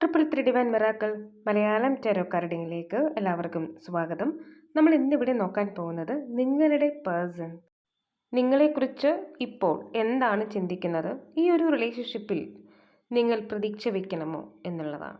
Triple three divine miracle Malayalam tarot കാർഡിങ്ങിലേക്ക് എല്ലാവർക്കും സ്വാഗതം. നമ്മൾ ഇന്നിവിടെ നോക്കാൻ പോകുന്നത് നിങ്ങളുടെ പേഴ്സൺ. നിങ്ങളെക്കുറിച്ച് ഇപ്പോൾ എന്താണ് ചിന്തിക്കുന്നത്? ഈ ഒരു റിലേഷൻഷിപ്പിൽ നിങ്ങൾ പ്രതീക്ഷ വയ്ക്കണമോ എന്നുള്ളതാണ്.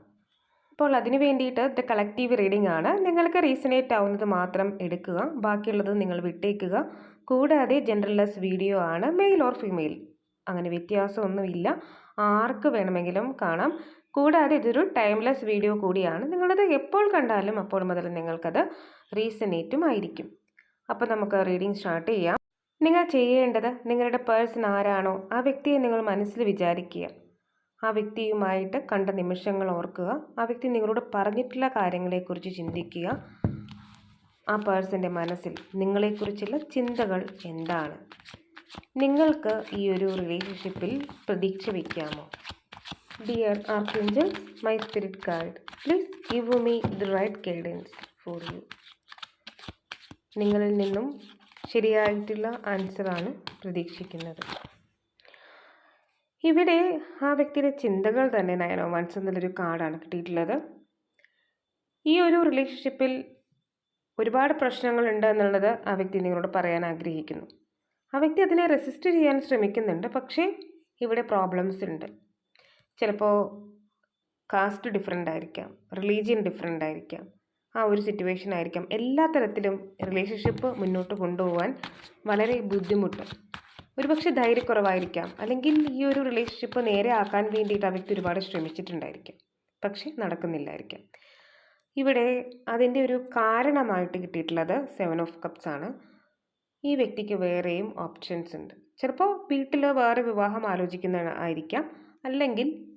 അപ്പോൾ അതിനു വേണ്ടിയിട്ട് ദ കളക്റ്റീവ് റീഡിംഗ് ആണ്. നിങ്ങൾക്ക് റീസണേറ്റ് ആവുന്നത് മാത്രം എടുക്കുക. ബാക്കിയുള്ളത് നിങ്ങൾ വിട്ടേക്കുക. കൂടാതെ ജെൻഡർലെസ് വീഡിയോ ആണ് മെയിൽ ഓർ ഫീമെയിൽ. അങ്ങനെ വ്യത്യാസമൊന്നുമില്ല. ആർക്ക് വേണമെങ്കിലും കാണാം. കൂടാതെ ഇതൊരു ടൈംലെസ് വീഡിയോ കൂടിയാണ്. നിങ്ങളത് എപ്പോൾ കണ്ടാലും അപ്പോൾ മുതൽ നിങ്ങൾക്കത് റീസനേറ്റും ആയിരിക്കും. അപ്പോൾ നമുക്ക് റീഡിംഗ് സ്റ്റാർട്ട് ചെയ്യാം. നിങ്ങൾ ചെയ്യേണ്ടത് നിങ്ങളുടെ പേഴ്സൺ ആരാണോ ആ വ്യക്തിയെ നിങ്ങൾ മനസ്സിൽ വിചാരിക്കുക. ആ വ്യക്തിയുമായിട്ട് കണ്ട നിമിഷങ്ങൾ ഓർക്കുക. ആ വ്യക്തി നിങ്ങളോട് പറഞ്ഞിട്ടുള്ള കാര്യങ്ങളെക്കുറിച്ച് ചിന്തിക്കുക. ആ പേഴ്സന്റെ മനസ്സിൽ നിങ്ങളെക്കുറിച്ചുള്ള ചിന്തകൾ എന്താണ്? നിങ്ങൾക്ക് ഈ ഒരു റിലേഷൻഷിപ്പിൽ പ്രതീക്ഷ വയ്ക്കാമോ dear archangel my spirit guide please give me the right guidance for you നിങ്ങളിൽ നിന്നും ശരിയായിട്ടുള്ള ആൻസറാണ് പ്രതീക്ഷിക്കുന്നത്. ഇവിടെ ആ വ്യക്തിയുടെ ചിന്തകൾ തന്നെ നയനോ വൺസ് എന്നുള്ളൊരു കാർഡാണ് കിട്ടിയിട്ടുള്ളത്. ഈ ഒരു റിലേഷൻഷിപ്പിൽ ഒരുപാട് പ്രശ്നങ്ങളുണ്ട് എന്നുള്ളത് ആ വ്യക്തി നിങ്ങളോട് പറയാൻ ആഗ്രഹിക്കുന്നു. ആ വ്യക്തി അതിനെ റെസിസ്റ്റ് ചെയ്യാൻ ശ്രമിക്കുന്നുണ്ട് പക്ഷേ ഇവിടെ പ്രോബ്ലംസ് ഉണ്ട്. ചിലപ്പോൾ കാസ്റ്റ് ഡിഫറെന്റ് ആയിരിക്കാം റിലീജിയൻ ഡിഫറെന്റ് ആയിരിക്കാം ആ ഒരു സിറ്റുവേഷൻ ആയിരിക്കാം. എല്ലാ തരത്തിലും റിലേഷൻഷിപ്പ് മുന്നോട്ട് കൊണ്ടുപോകാൻ വളരെ ബുദ്ധിമുട്ട്. ഒരുപക്ഷെ ധൈര്യക്കുറവായിരിക്കാം അല്ലെങ്കിൽ ഈ ഒരു റിലേഷൻഷിപ്പ് നേരെ ആക്കാൻ വേണ്ടിയിട്ട് ആ വ്യക്തി ഒരുപാട് ശ്രമിച്ചിട്ടുണ്ടായിരിക്കാം പക്ഷേ നടക്കുന്നില്ലായിരിക്കാം. ഇവിടെ അതിന്റെ ഒരു കാരണമായിട്ട് കിട്ടിയിട്ടുള്ളത് സെവൻ ഓഫ് കപ്സ് ആണ്. ഈ വ്യക്തിക്ക് വേറെയും ഓപ്ഷൻസ് ഉണ്ട്. ചിലപ്പോൾ വീട്ടിൽ വേറെ വിവാഹം ആലോചിക്കുന്ന ആയിരിക്കാം അല്ലെങ്കിൽ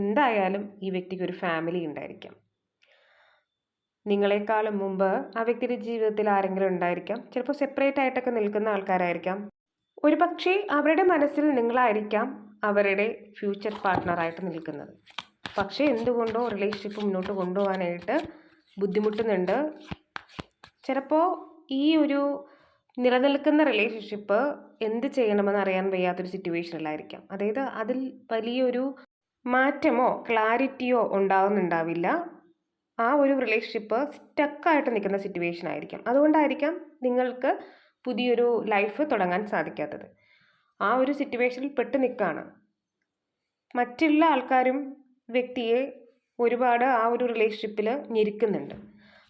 എന്തായാലും ഈ വ്യക്തിക്ക് ഒരു ഫാമിലി ഉണ്ടായിരിക്കാം. നിങ്ങളെക്കാളും മുമ്പ് ആ വ്യക്തിയുടെ ജീവിതത്തിൽ ആരെങ്കിലും ഉണ്ടായിരിക്കാം. ചിലപ്പോൾ സെപ്പറേറ്റ് ആയിട്ടൊക്കെ നിൽക്കുന്ന ആൾക്കാരായിരിക്കാം. ഒരു പക്ഷേ അവരുടെ മനസ്സിൽ നിങ്ങളായിരിക്കാം അവരുടെ ഫ്യൂച്ചർ പാർട്ട്ണറായിട്ട് നിൽക്കുന്നത്. പക്ഷേ എന്തുകൊണ്ടോ റിലേഷൻഷിപ്പ് മുന്നോട്ട് കൊണ്ടുപോകാനായിട്ട് ബുദ്ധിമുട്ടുന്നുണ്ട്. ചിലപ്പോൾ ഈ ഒരു നിലനിൽക്കുന്ന റിലേഷൻഷിപ്പ് എന്ത് ചെയ്യണമെന്ന് അറിയാൻ വയ്യാത്തൊരു സിറ്റുവേഷനിലായിരിക്കാം അതായത് അതിൽ വലിയൊരു മാറ്റമോ ക്ലാരിറ്റിയോ ഉണ്ടാവുന്നുണ്ടാവില്ല. ആ ഒരു റിലേഷൻഷിപ്പ് സ്റ്റക്കായിട്ട് നിൽക്കുന്ന സിറ്റുവേഷൻ ആയിരിക്കും. അതുകൊണ്ടായിരിക്കാം നിങ്ങൾക്ക് പുതിയൊരു ലൈഫ് തുടങ്ങാൻ സാധിക്കാത്തത്. ആ ഒരു സിറ്റുവേഷനിൽ പെട്ട് നിൽക്കുകയാണ്. മറ്റുള്ള ആൾക്കാരും വ്യക്തിയെ ഒരുപാട് ആ ഒരു റിലേഷൻഷിപ്പിൽ ഞെരുക്കുന്നുണ്ട്.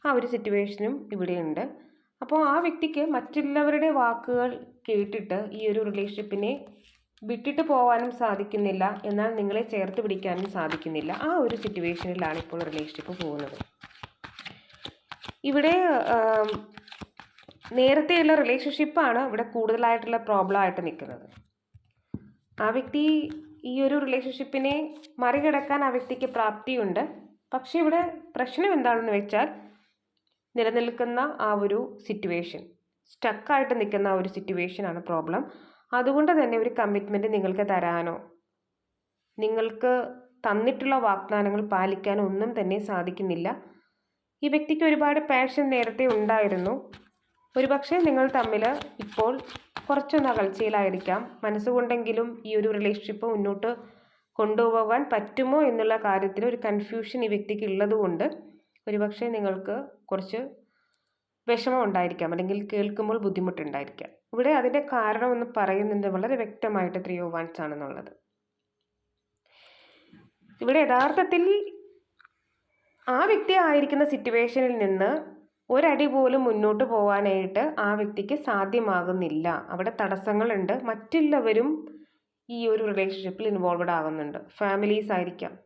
ആ ഒരു സിറ്റുവേഷനും ഇവിടെയുണ്ട്. അപ്പോൾ ആ വ്യക്തിക്ക് മറ്റുള്ളവരുടെ വാക്കുകൾ കേട്ടിട്ട് ഈ ഒരു റിലേഷൻഷിപ്പിനെ വിട്ടിട്ട് പോകാനും സാധിക്കുന്നില്ല. എന്നാൽ നിങ്ങളെ ചേർത്ത് പിടിക്കാനും സാധിക്കുന്നില്ല. ആ ഒരു സിറ്റുവേഷനിലാണ് ഇപ്പോൾ റിലേഷൻഷിപ്പ് പോകുന്നത്. ഇവിടെ നേരത്തെയുള്ള റിലേഷൻഷിപ്പാണ് ഇവിടെ കൂടുതലായിട്ടുള്ള പ്രോബ്ലം ആയിട്ട് നിൽക്കുന്നത്. ആ വ്യക്തി ഈ ഒരു റിലേഷൻഷിപ്പിനെ മറികടക്കാൻ ആ വ്യക്തിക്ക് പ്രാപ്തിയുണ്ട്. പക്ഷേ ഇവിടെ പ്രശ്നം എന്താണെന്ന് വെച്ചാൽ നിലനിൽക്കുന്ന ആ ഒരു സിറ്റുവേഷൻ സ്റ്റക്കായിട്ട് നിൽക്കുന്ന ആ ഒരു സിറ്റുവേഷനാണ് പ്രോബ്ലം അതുകൊണ്ട് തന്നെ ഒരു കമ്മിറ്റ്മെന്റ് നിങ്ങൾക്ക് തരാനോ? നിങ്ങൾക്ക് തന്നിട്ടുള്ള വാഗ്ദാനങ്ങൾ പാലിക്കാനോ ഒന്നും തന്നെ സാധിക്കുന്നില്ല. ഈ വ്യക്തിക്ക് ഒരുപാട് പാഷൻ നേരത്തെ ഉണ്ടായിരുന്നു. ഒരുപക്ഷെ നിങ്ങൾ തമ്മിൽ ഇപ്പോൾ കുറച്ചൊന്ന് അകൽച്ചയിലായിരിക്കാം. മനസ്സുകൊണ്ടെങ്കിലും ഈ ഒരു റിലേഷൻഷിപ്പ് മുന്നോട്ട് കൊണ്ടുപോകാൻ പറ്റുമോ എന്നുള്ള കാര്യത്തിൽ ഒരു കൺഫ്യൂഷൻ ഈ വ്യക്തിക്ക് ഉള്ളതുകൊണ്ട് ഒരുപക്ഷെ നിങ്ങൾക്ക് കുറച്ച് വിഷമം ഉണ്ടായിരിക്കാം അല്ലെങ്കിൽ കേൾക്കുമ്പോൾ ബുദ്ധിമുട്ടുണ്ടായിരിക്കാം. ഇവിടെ അതിന്റെ കാരണം ഒന്ന് പറയുന്നത് വളരെ വ്യക്തമായിട്ട് ത്രീ ഓ വൺസ് ആണെന്നുള്ളത്. ഇവിടെ യഥാർത്ഥത്തിൽ ആ വ്യക്തി ആയിരിക്കുന്ന സിറ്റുവേഷനിൽ നിന്ന് ഒരടി പോലും മുന്നോട്ട് പോകാനായിട്ട് ആ വ്യക്തിക്ക് സാധ്യമാകുന്നില്ല. അവിടെ തടസ്സങ്ങളുണ്ട്. മറ്റുള്ളവരും ഈ ഒരു റിലേഷൻഷിപ്പിൽ ഇൻവോൾവഡ് ആകുന്നുണ്ട്. ഫാമിലീസ് ആയിരിക്കാം.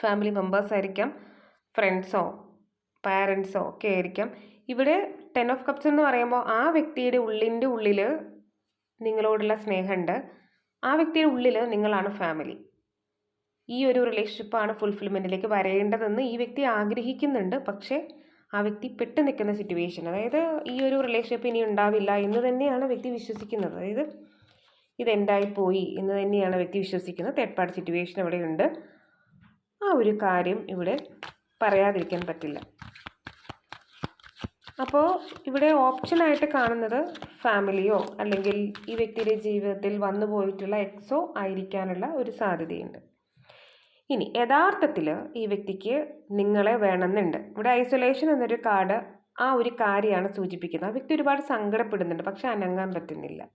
ഫാമിലി മെമ്പേഴ്സ് ആയിരിക്കാം. ഫ്രണ്ട്സോ പാരൻസോ ഒക്കെ ആയിരിക്കാം. ഇവിടെ ടെൻ ഓഫ് കപ്സ് എന്ന് പറയുമ്പോൾ ആ വ്യക്തിയുടെ ഉള്ളിന്റെ ഉള്ളിൽ നിങ്ങളോടുള്ള സ്നേഹമുണ്ട്. ആ വ്യക്തിയുടെ ഉള്ളിൽ നിങ്ങളാണ് ഫാമിലി ഈ ഒരു റിലേഷൻഷിപ്പാണ് ഫുൾഫിൽമെന്റിലേക്ക് വരേണ്ടതെന്ന് ഈ വ്യക്തി ആഗ്രഹിക്കുന്നുണ്ട്. പക്ഷേ ആ വ്യക്തി പെട്ട് നിൽക്കുന്ന സിറ്റുവേഷൻ അതായത് ഈ ഒരു റിലേഷൻഷിപ്പ് ഇനി ഉണ്ടാവില്ല എന്ന് തന്നെയാണ് വ്യക്തി വിശ്വസിക്കുന്നത്. അതായത് ഇതെന്തായിപ്പോയി എന്ന് തന്നെയാണ് വ്യക്തി വിശ്വസിക്കുന്നത്. തേർഡ് പാർട്ടി സിറ്റുവേഷൻ അവിടെയുണ്ട് ആ ഒരു കാര്യം ഇവിടെ പറയാതിരിക്കാൻ പറ്റില്ല. അപ്പോൾ ഇവിടെ ഓപ്ഷനായിട്ട് കാണുന്നത് ഫാമിലിയോ അല്ലെങ്കിൽ ഈ വ്യക്തിയുടെ ജീവിതത്തിൽ വന്നു പോയിട്ടുള്ള എക്സോ ആയിരിക്കാനുള്ള ഒരു സാധ്യതയുണ്ട്. ഇനി യഥാർത്ഥത്തിൽ ഈ വ്യക്തിക്ക് നിങ്ങളെ വേണമെന്നുണ്ട്. ഇവിടെ ഐസൊലേഷൻ എന്നൊരു കാർഡ് ആ ഒരു കാര്യമാണ് സൂചിപ്പിക്കുന്നത്. ആ വ്യക്തി ഒരുപാട് സങ്കടപ്പെടുന്നുണ്ട്. പക്ഷെ അനങ്ങാൻ പറ്റുന്നില്ല.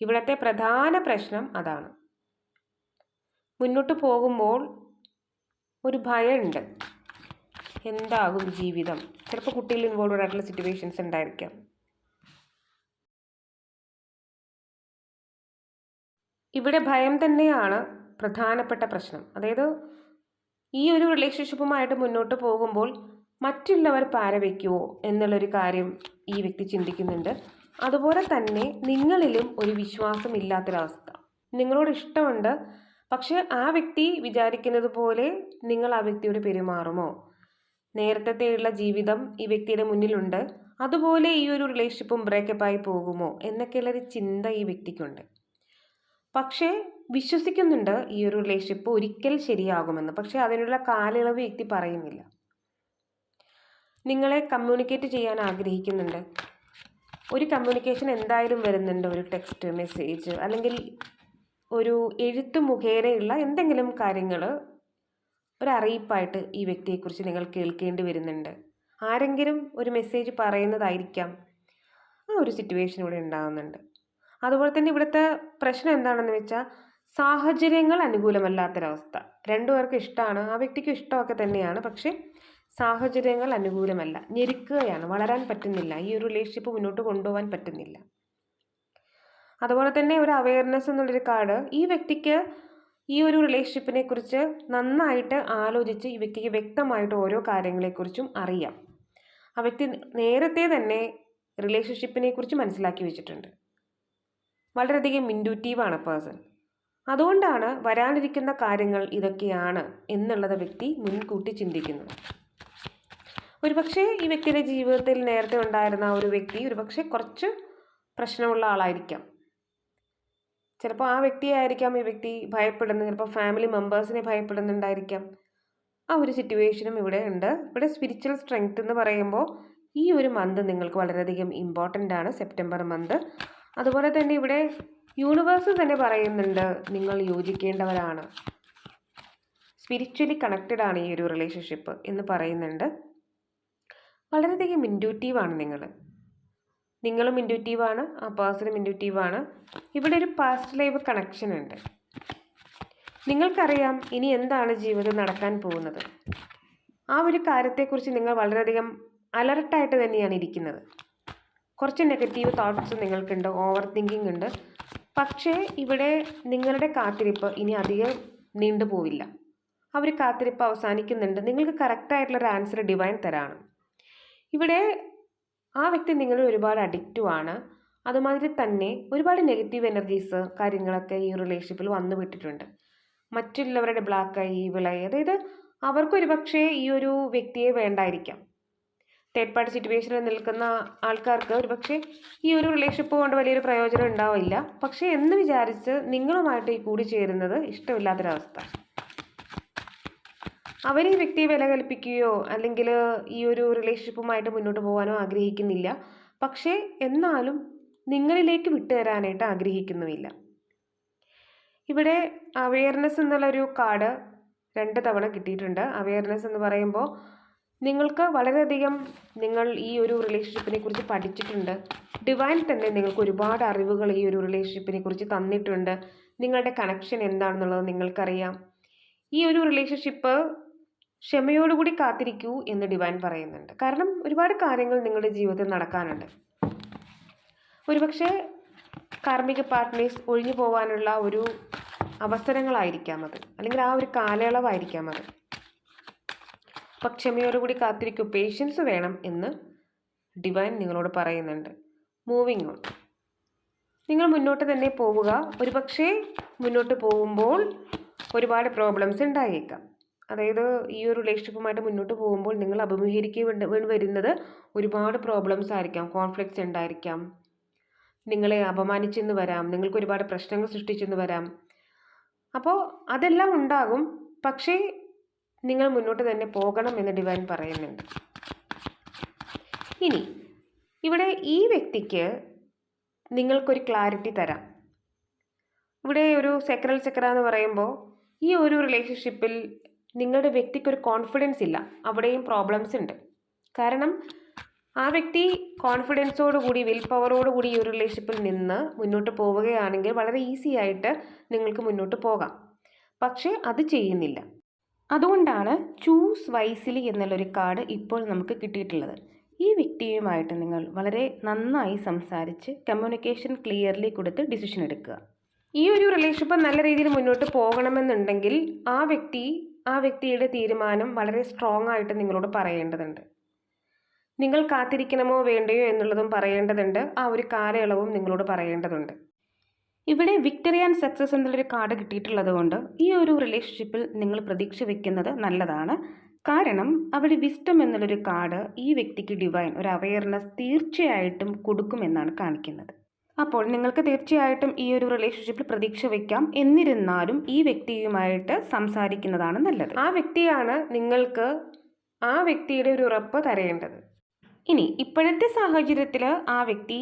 ഇവിടുത്തെ പ്രധാന പ്രശ്നം അതാണ്. മുന്നോട്ട് പോകുമ്പോൾ ഒരു ഭയമുണ്ട്. എന്താകും ജീവിതം? ചിലപ്പോൾ കുട്ടിയിൽ ഇൻവോൾവ് ആയിട്ടുള്ള സിറ്റുവേഷൻസ് ഉണ്ടായിരിക്കാം. ഇവിടെ ഭയം തന്നെയാണ് പ്രധാനപ്പെട്ട പ്രശ്നം. അതായത് ഈ ഒരു റിലേഷൻഷിപ്പുമായിട്ട് മുന്നോട്ട് പോകുമ്പോൾ മറ്റുള്ളവർ പാര വയ്ക്കുമോ എന്നുള്ളൊരു കാര്യം ഈ വ്യക്തി ചിന്തിക്കുന്നുണ്ട്. അതുപോലെ തന്നെ നിങ്ങളിലും ഒരു വിശ്വാസം ഇല്ലാത്തൊരവസ്ഥ നിങ്ങളോട് ഇഷ്ടമുണ്ട് പക്ഷേ ആ വ്യക്തി വിചാരിക്കുന്നത് പോലെ നിങ്ങൾ ആ വ്യക്തിയോട് പെരുമാറുമോ? നേരത്തെയുള്ള ജീവിതം ഈ വ്യക്തിയുടെ മുന്നിലുണ്ട്. അതുപോലെ ഈ ഒരു റിലേഷൻഷിപ്പും ബ്രേക്കപ്പ് ബ്രേക്കപ്പായി പോകുമോ എന്നൊക്കെയുള്ളൊരു ചിന്ത ഈ വ്യക്തിക്കുണ്ട്. പക്ഷേ വിശ്വസിക്കുന്നുണ്ട് ഈ ഒരു റിലേഷൻഷിപ്പ് ഒരിക്കൽ ശരിയാകുമെന്ന്. പക്ഷേ അതിനുള്ള കാലയളവ് വ്യക്തി പറയുന്നില്ല. നിങ്ങളെ കമ്മ്യൂണിക്കേറ്റ് ചെയ്യാൻ ആഗ്രഹിക്കുന്നുണ്ട്. ഒരു കമ്മ്യൂണിക്കേഷൻ എന്തായാലും വരുന്നുണ്ട്. ഒരു ടെക്സ്റ്റ് മെസ്സേജ് അല്ലെങ്കിൽ ഒരു എഴുത്ത് മുഖേനയുള്ള എന്തെങ്കിലും കാര്യങ്ങൾ ഒരറിയിപ്പായിട്ട് ഈ വ്യക്തിയെക്കുറിച്ച് നിങ്ങൾ കേൾക്കേണ്ടി വരുന്നുണ്ട്. ആരെങ്കിലും ഒരു മെസ്സേജ് പറയുന്നതായിരിക്കാം. ആ ഒരു സിറ്റുവേഷൻ ഇവിടെ ഉണ്ടാകുന്നുണ്ട്. അതുപോലെ തന്നെ ഇവിടുത്തെ പ്രശ്നം എന്താണെന്ന് വെച്ചാൽ സാഹചര്യങ്ങൾ അനുകൂലമല്ലാത്തൊരവസ്ഥ. രണ്ടുപേർക്കും ഇഷ്ടമാണ് ആ വ്യക്തിക്കും ഇഷ്ടമൊക്കെ തന്നെയാണ് പക്ഷേ സാഹചര്യങ്ങൾ അനുകൂലമല്ല. ഞെരുക്കുകയാണ് വളരാൻ പറ്റുന്നില്ല ഈ ഒരു റിലേഷൻഷിപ്പ് മുന്നോട്ട് കൊണ്ടുപോകാൻ പറ്റുന്നില്ല. അതുപോലെ തന്നെ ഒരു അവയർനെസ് എന്നുള്ളൊരു കാർഡ് ഈ വ്യക്തിക്ക് ഈ ഒരു റിലേഷൻഷിപ്പിനെ കുറിച്ച് നന്നായിട്ട് ആലോചിച്ച് ഈ വ്യക്തിക്ക് വ്യക്തമായിട്ട് ഓരോ കാര്യങ്ങളെക്കുറിച്ചും അറിയാം. ആ വ്യക്തി നേരത്തെ തന്നെ റിലേഷൻഷിപ്പിനെ കുറിച്ച് മനസ്സിലാക്കി വെച്ചിട്ടുണ്ട്. വളരെയധികം ഇൻഡ്യൂറ്റീവാണ് പേഴ്സൺ അതുകൊണ്ടാണ് വരാനിരിക്കുന്ന കാര്യങ്ങൾ ഇതൊക്കെയാണ് എന്നുള്ളത് വ്യക്തി മുൻകൂട്ടി ചിന്തിക്കുന്നത്. ഒരുപക്ഷെ ഈ വ്യക്തിയുടെ ജീവിതത്തിൽ നേരത്തെ ഉണ്ടായിരുന്ന ഒരു വ്യക്തി ഒരുപക്ഷെ കുറച്ച് പ്രശ്നമുള്ള ആളായിരിക്കാം. ചിലപ്പോൾ ആ വ്യക്തിയായിരിക്കാം ഈ വ്യക്തി ഭയപ്പെടുന്നത് ചിലപ്പോൾ ഫാമിലി മെമ്പേഴ്സിനെ ഭയപ്പെടുന്നുണ്ടായിരിക്കാം. ആ ഒരു സിറ്റുവേഷനും ഇവിടെ ഉണ്ട്. ഇവിടെ സ്പിരിച്വൽ സ്ട്രെങ്ത് എന്ന് പറയുമ്പോൾ ഈ ഒരു മന്ത് നിങ്ങൾക്ക് വളരെയധികം ഇമ്പോർട്ടന്റ് ആണ് സെപ്റ്റംബർ മന്ത് അതുപോലെ തന്നെ ഇവിടെ യൂണിവേഴ്സ് തന്നെ പറയുന്നുണ്ട് നിങ്ങൾ യോജിക്കേണ്ടവരാണ്. സ്പിരിച്വലി കണക്റ്റഡ് ആണ് ഈ ഒരു റിലേഷൻഷിപ്പ് എന്ന് പറയുന്നുണ്ട്. വളരെയധികം ഇൻഡ്യൂറ്റീവാണ് നിങ്ങൾ. നിങ്ങളും ഇൻഡ്യൂറ്റീവാണ് ആ പേഴ്സണും ആണ് ഇവിടെ ഒരു പാസ്റ്റ് ലൈഫ് കണക്ഷൻ ഉണ്ട്. നിങ്ങൾക്കറിയാം ഇനി എന്താണ് ജീവിതം നടക്കാൻ പോകുന്നത്. ആ ഒരു കാര്യത്തെക്കുറിച്ച് നിങ്ങൾ വളരെയധികം അലർട്ടായിട്ട് തന്നെയാണ് ഇരിക്കുന്നത്. കുറച്ച് നെഗറ്റീവ് തോട്ട്സ് നിങ്ങൾക്കുണ്ട് ഓവർ തിങ്കിങ് ഉണ്ട്. പക്ഷേ ഇവിടെ നിങ്ങളുടെ കാത്തിരിപ്പ് ഇനി അധികം നീണ്ടു പോവില്ല. ആ ഒരു കാത്തിരിപ്പ് അവസാനിക്കുന്നുണ്ട്. നിങ്ങൾക്ക് കറക്റ്റായിട്ടുള്ളൊരു ആൻസർ ഡിവൈൻ തരാണ്. ഇവിടെ ആ വ്യക്തി നിങ്ങളിൽ ഒരുപാട് അഡിക്റ്റീവ് ആണ്. അതുമാതിരി തന്നെ ഒരുപാട് നെഗറ്റീവ് എനർജീസ് കാര്യങ്ങളൊക്കെ ഈ റിലേഷൻഷിപ്പിൽ വന്നു വിട്ടിട്ടുണ്ട്. മറ്റുള്ളവരുടെ ബ്ലാക്ക് ഐ വിളൈ അതായത് അവർക്കൊരു പക്ഷേ ഈ ഒരു വ്യക്തിയെ വേണ്ടായിരിക്കാം. തേർഡ് പാർട്ടി സിറ്റുവേഷനിൽ നിൽക്കുന്ന ആൾക്കാർക്ക് ഒരു പക്ഷേ ഈ ഒരു റിലേഷൻഷിപ്പ് കൊണ്ട് വലിയൊരു പ്രയോജനം ഉണ്ടാവില്ല. പക്ഷേ എന്ന് വിചാരിച്ച് നിങ്ങളുമായിട്ട് ഈ കൂടി ചേരുന്നത് ഇഷ്ടമില്ലാത്തൊരവസ്ഥ. അവർ ഈ വ്യക്തിയെ വില കൽപ്പിക്കുകയോ അല്ലെങ്കിൽ ഈ ഒരു റിലേഷൻഷിപ്പുമായിട്ട് മുന്നോട്ട് പോകാനോ ആഗ്രഹിക്കുന്നില്ല. പക്ഷേ എന്നാലും നിങ്ങളിലേക്ക് വിട്ടുതരാനായിട്ട് ആഗ്രഹിക്കുന്നുമില്ല. ഇവിടെ അവെയർനെസ് എന്നുള്ളൊരു കാർഡ് രണ്ട് തവണ കിട്ടിയിട്ടുണ്ട്. അവെയർനെസ് എന്ന് പറയുമ്പോൾ നിങ്ങൾക്ക് വളരെയധികം നിങ്ങൾ ഈ ഒരു റിലേഷൻഷിപ്പിനെ കുറിച്ച് പഠിച്ചിട്ടുണ്ട്. ഡിവൈൻ തന്നെ നിങ്ങൾക്ക് ഒരുപാട് അറിവുകൾ ഈ ഒരു റിലേഷൻഷിപ്പിനെ കുറിച്ച് തന്നിട്ടുണ്ട്. നിങ്ങളുടെ കണക്ഷൻ എന്താണെന്നുള്ളത് നിങ്ങൾക്കറിയാം. ഈ ഒരു റിലേഷൻഷിപ്പ് ക്ഷമയോടുകൂടി കാത്തിരിക്കൂ എന്ന് ഡിവൈൻ പറയുന്നുണ്ട്. കാരണം ഒരുപാട് കാര്യങ്ങൾ നിങ്ങളുടെ ജീവിതത്തിൽ നടക്കാനുണ്ട്. ഒരുപക്ഷെ കാർമ്മിക പാർട്ട്നേഴ്സ് ഒഴിഞ്ഞു പോകാനുള്ള ഒരു അവസരങ്ങളായിരിക്കാം അത്. അല്ലെങ്കിൽ ആ ഒരു കാലയളവായിരിക്കാം അത്. അപ്പം ക്ഷമയോടുകൂടി കാത്തിരിക്കൂ പേഷ്യൻസ് വേണം എന്ന് ഡിവൈൻ നിങ്ങളോട് പറയുന്നുണ്ട്. മൂവിങ് ഓൺ നിങ്ങൾ മുന്നോട്ട് തന്നെ പോവുക. ഒരുപക്ഷേ മുന്നോട്ട് പോകുമ്പോൾ ഒരുപാട് പ്രോബ്ലംസ് ഉണ്ടായേക്കാം. അതായത് ഈ ഒരു റിലേഷൻഷിപ്പുമായിട്ട് മുന്നോട്ട് പോകുമ്പോൾ നിങ്ങൾ അഭിമുഖീകരിക്കേണ്ടി വരുന്നത് ഒരുപാട് പ്രോബ്ലംസ് ആയിരിക്കാം. കോൺഫ്ലിക്ട്സ് ഉണ്ടായിരിക്കാം നിങ്ങളെ അപമാനിച്ചെന്ന് വരാം. നിങ്ങൾക്ക് ഒരുപാട് പ്രശ്നങ്ങൾ സൃഷ്ടിച്ചെന്ന് വരാം. അപ്പോൾ അതെല്ലാം ഉണ്ടാകും. പക്ഷേ നിങ്ങൾ മുന്നോട്ട് തന്നെ പോകണം എന്ന് ഡിവൈൻ പറയുന്നുണ്ട്. ഇനി ഇവിടെ ഈ വ്യക്തിക്ക് നിങ്ങൾക്കൊരു ക്ലാരിറ്റി തരാം. ഇവിടെ ഒരു സെക്രൽ ചക്ര എന്ന് പറയുമ്പോൾ ഈ ഒരു റിലേഷൻഷിപ്പിൽ നിങ്ങളുടെ വ്യക്തിക്ക് ഒരു കോൺഫിഡൻസ് ഇല്ല. അവിടെയും പ്രോബ്ലംസ് ഉണ്ട്. കാരണം ആ വ്യക്തി കോൺഫിഡൻസോടുകൂടി വിൽ പവറോടുകൂടി ഈ ഒരു റിലേഷൻഷിപ്പിൽ നിന്ന് മുന്നോട്ട് പോവുകയാണെങ്കിൽ വളരെ ഈസി ആയിട്ട് നിങ്ങൾക്ക് മുന്നോട്ട് പോകാം. പക്ഷേ അത് ചെയ്യുന്നില്ല. അതുകൊണ്ടാണ് ചൂസ് വൈസിലി എന്നുള്ളൊരു കാർഡ് ഇപ്പോൾ നമുക്ക് കിട്ടിയിട്ടുള്ളത്. ഈ വ്യക്തിയുമായിട്ട് നിങ്ങൾ വളരെ നന്നായി സംസാരിച്ച് കമ്മ്യൂണിക്കേഷൻ ക്ലിയർലി കൊടുത്ത് ഡിസിഷൻ എടുക്കുക. ഈ ഒരു റിലേഷൻഷിപ്പ് നല്ല രീതിയിൽ മുന്നോട്ട് പോകണമെന്നുണ്ടെങ്കിൽ ആ വ്യക്തി ആ വ്യക്തിയുടെ തീരുമാനം വളരെ സ്ട്രോങ് ആയിട്ട് നിങ്ങളോട് പറയേണ്ടതുണ്ട്. നിങ്ങൾ കാത്തിരിക്കണമോ വേണ്ടയോ എന്നുള്ളതും പറയേണ്ടതുണ്ട്. ആ ഒരു കാലയളവും നിങ്ങളോട് പറയേണ്ടതുണ്ട്. ഇവിടെ വിക്ടറി ആൻഡ് സക്സസ് എന്നുള്ളൊരു കാർഡ് കിട്ടിയിട്ടുള്ളത് കൊണ്ട് ഈ ഒരു റിലേഷൻഷിപ്പിൽ നിങ്ങൾ പ്രതീക്ഷ വെക്കുന്നത് നല്ലതാണ്. കാരണം അവിടെ വിസ്റ്റം എന്നുള്ളൊരു കാർഡ് ഈ വ്യക്തിക്ക് ഡിവൈൻ ഒരു അവയർനെസ് തീർച്ചയായിട്ടും കൊടുക്കുമെന്നാണ് കാണിക്കുന്നത്. അപ്പോൾ നിങ്ങൾക്ക് തീർച്ചയായിട്ടും ഈ ഒരു റിലേഷൻഷിപ്പിൽ പ്രതീക്ഷ വയ്ക്കാം എന്നിരുന്നാലും ഈ വ്യക്തിയുമായിട്ട് സംസാരിക്കുന്നതാണ് നല്ലത്. ആ വ്യക്തിയാണ് നിങ്ങൾക്ക് ആ വ്യക്തിയുടെ ഒരു ഉറപ്പ് തരേണ്ടത്. ഇനി ഇപ്പോഴത്തെ സാഹചര്യത്തിൽ ആ വ്യക്തി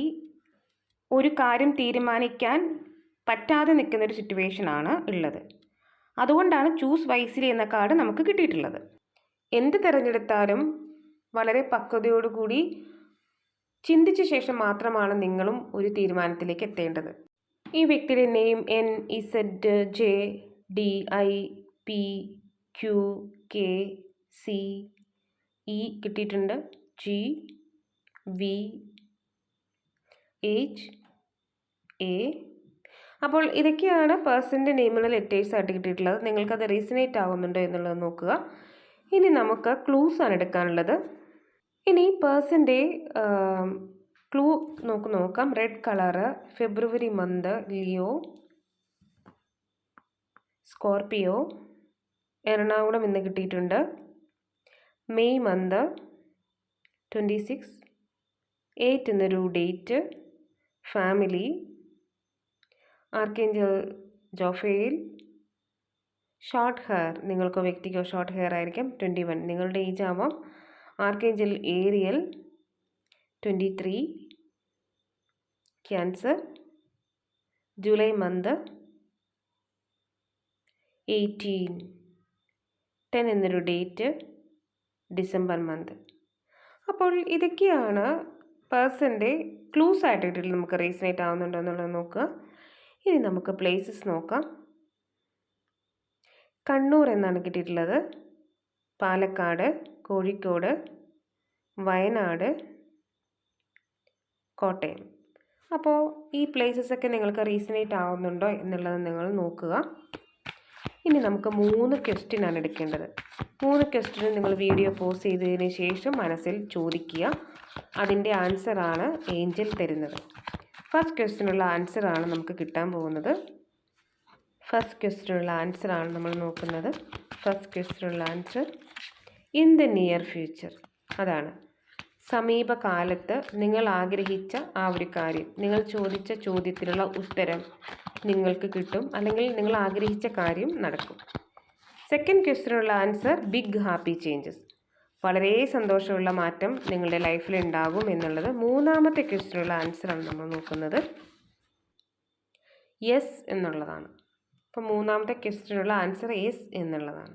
ഒരു കാര്യം തീരുമാനിക്കാൻ പറ്റാതെ നിൽക്കുന്ന ഒരു സിറ്റുവേഷനാണ് ഉള്ളത്. അതുകൊണ്ടാണ് ചൂസ് വൈസിലി എന്ന കാർഡ് നമുക്ക് കിട്ടിയിട്ടുള്ളത്. എന്ത് തിരഞ്ഞെടുത്താലും വളരെ പക്വതയോടുകൂടി ചിന്തിച്ച ശേഷം മാത്രമാണ് നിങ്ങളും ഒരു തീരുമാനത്തിലേക്ക് എത്തേണ്ടത്. ഈ വ്യക്തിയുടെ name N Z J D I P Q K C E കിട്ടിയിട്ടുണ്ട്. G V H A. അപ്പോൾ ഇതൊക്കെയാണ് പേഴ്സന്റെ നെയിമുള്ള ലെറ്റേഴ്സ് ആയിട്ട് കിട്ടിയിട്ടുള്ളത്. നിങ്ങൾക്കത് റീസണേറ്റ് ആകുന്നുണ്ടോ എന്നുള്ളത് നോക്കുക. ഇനി നമുക്ക് ക്ലൂസ് ആണ് എടുക്കാനുള്ളത്. ഇനി പേഴ്സിന്റെ ക്ലൂ നോക്ക് നോക്കാം. Red colour February month Leo Scorpio Ernakulam എന്ന് കിട്ടിയിട്ടുണ്ട്. May month twenty six. Eight എന്നൊരു date family archangel Jophiel. Short hair നിങ്ങൾക്കോ വ്യക്തിക്കോ ഷോർട്ട് ഹെയർ ആയിരിക്കാം. Twenty one. നിങ്ങളുടെ ഏജ് ആവാം archangel Ariel twenty three Cancer July month eighteen. Ten എന്നൊരു date December month. അപ്പോൾ ഇതൊക്കെയാണ് പേഴ്സന്റെ ക്ലൂസ് ആയിട്ട് നമുക്ക് റീസണേറ്റ് ആവുന്നുണ്ടോ എന്നുള്ളത് നോക്കുക. ഇനി നമുക്ക് പ്ലേസസ് നോക്കാം. കണ്ണൂർ എന്നാണ് കിട്ടിയിട്ടുള്ളത്. പാലക്കാട്. കോഴിക്കോട് വയനാട് കോട്ടയം. അപ്പോൾ ഈ പ്ലേസസ് ഒക്കെ നിങ്ങൾക്ക് റീസണേറ്റ് ആവുന്നുണ്ടോ എന്നുള്ളത് നിങ്ങൾ നോക്കുക. ഇനി നമുക്ക് മൂന്ന് ക്വസ്റ്റ്യനാണ് എടുക്കേണ്ടത്. മൂന്ന് ക്വസ്റ്റ്യൻ നിങ്ങൾ വീഡിയോ പോസ് ചെയ്തതിന് ശേഷം മനസ്സിൽ ചോദിക്കുക. അതിന്റെ ആൻസറാണ് ഏഞ്ചൽ തരുന്നത്. ഫസ്റ്റ് ക്വസ്റ്റിനുള്ള ആൻസറാണ് നമുക്ക് കിട്ടാൻ പോകുന്നത്. ഫസ്റ്റ് ക്വസ്റ്റിനുള്ള ആൻസറാണ് നമ്മൾ നോക്കുന്നത്. First ക്വസ്റ്റിനുള്ള answer in the near future അതാണ്. സമീപകാലത്ത് നിങ്ങൾ ആഗ്രഹിച്ച ആ ഒരു കാര്യം. നിങ്ങൾ ചോദിച്ച ചോദ്യത്തിനുള്ള ഉത്തരം നിങ്ങൾക്ക് കിട്ടും. അല്ലെങ്കിൽ നിങ്ങൾ ആഗ്രഹിച്ച കാര്യം നടക്കും. സെക്കൻഡ് ക്വസ്റ്റിനുള്ള ആൻസർ ബിഗ് ഹാപ്പി ചേഞ്ചസ് വളരെ സന്തോഷമുള്ള മാറ്റം നിങ്ങളുടെ ലൈഫിൽ ഉണ്ടാകും എന്നുള്ളത് മൂന്നാമത്തെ ക്വസ്റ്റിനുള്ള ആൻസറാണ് നമ്മൾ നോക്കുന്നത്. യെസ് എന്നുള്ളതാണ്. അപ്പോൾ മൂന്നാമത്തെ ക്വസ്റ്റിനുള്ള ആൻസർ യെസ് എന്നുള്ളതാണ്.